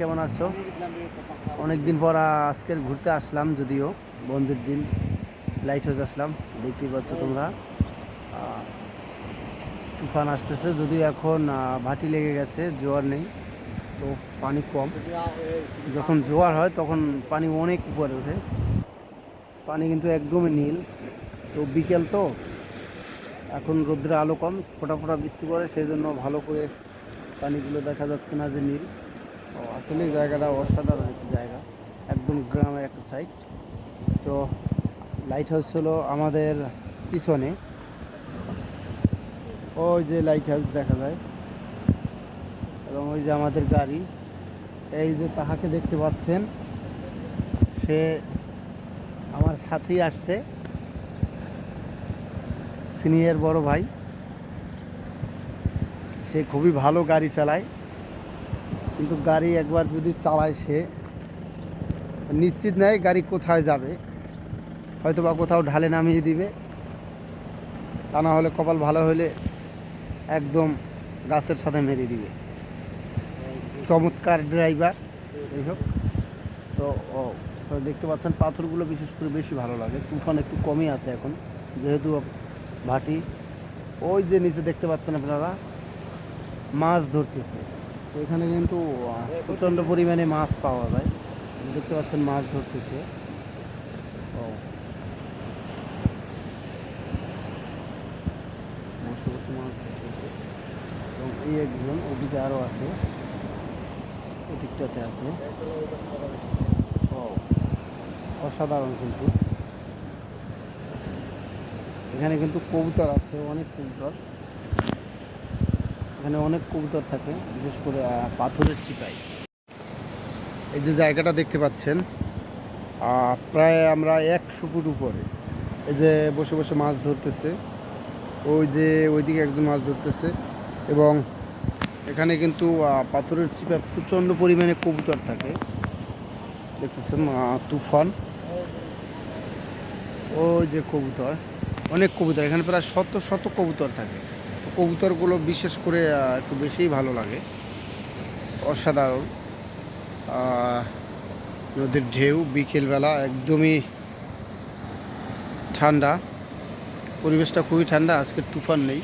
কেমন আছো? অনেকদিন পর আজকের ঘুরতে আসলাম যদিও, বন্ধুর দিন লাইট হাউস আসলাম, দেখতেই পাচ্ছ তোমরা। তুফান আসতেছে, যদিও এখন ভাটি লেগে গেছে, জোয়ার নেই, তো পানি কম। যখন জোয়ার হয়, তখন পানি অনেক উপরে ওঠে। পানি কিন্তু একদমই নীল। তো বিকেল তো, এখন রোদ্রের আলো কম, ফোটা ফোটা বৃষ্টি পড়ে, সেই জন্য ভালো করে পানিগুলো দেখা যাচ্ছে না যে নীল। আসলে জায়গাটা অসাধারণ একটি জায়গা, একদম গ্রামের একটা সাইড তো লাইট হাউস হলো আমাদের পিছনে। ওই যে লাইট হাউস দেখা যায়। এবং ওই যে আমাদের গাড়ি। এই যে তাহাকে দেখতে পাচ্ছেন, সে আমার সাথেই আসছে। সিনিয়র বড় ভাই। সে খুবই ভালো গাড়ি চালায়। কিন্তু গাড়ি একবার যদি চালায় সে, নিশ্চিত নেয় গাড়ি কোথায় যাবে। হয়তো বা কোথাও ঢালে নামিয়ে দিবে। তা না হলে কপাল ভালো হলে একদম গাছের সাথে মেরে দিবে। চমৎকার ড্রাইভার এই হোক। তো দেখতে পাচ্ছেন, পাথরগুলো বিশেষ করে বেশি ভালো লাগে। তুফান একটু কমই আছে এখন, যেহেতু ভাটি। ওই যে নিচে দেখতে পাচ্ছেন আপনারা, মাছ ধরতেছে। এখানে কিন্তু প্রচণ্ড পরিমাণে মাছ পাওয়া যায়। দেখতে পাচ্ছেন মাছ ধরতেছে। ও। মাছ ধরতেছে। এবং এই একজন ওদিকে আরও আছে। ওদিকটাতে আছে। ও। অসাধারণ কিন্তু। এখানে কিন্তু কবুতর আছে, অনেক কবুতর। এখানে অনেক কবুতর থাকে, বিশেষ করে পাথরের চিপাই। এই যে জায়গাটা দেখতে পাচ্ছেন প্রায় আমরা একশো ফুট উপরে। এই যে বসে বসে মাছ ধরতেছে, ওই যে ওইদিকে একজন মাছ ধরতেছে এবং এখানে কিন্তু পাথরের চিপায় প্রচণ্ড পরিমাণে কবুতর থাকে। দেখতেছেন তুফান। ওই যে কবুতর, অনেক কবুতর, এখানে প্রায় শত শত কবুতর থাকে। কবুতরগুলো বিশেষ করে একটু বেশিই ভালো লাগে। অসাধারণ। নদীর ঢেউ বিকেলবেলা একদমই ঠান্ডা। পরিবেশটা খুবই ঠান্ডা, আজকে তুফান নেই।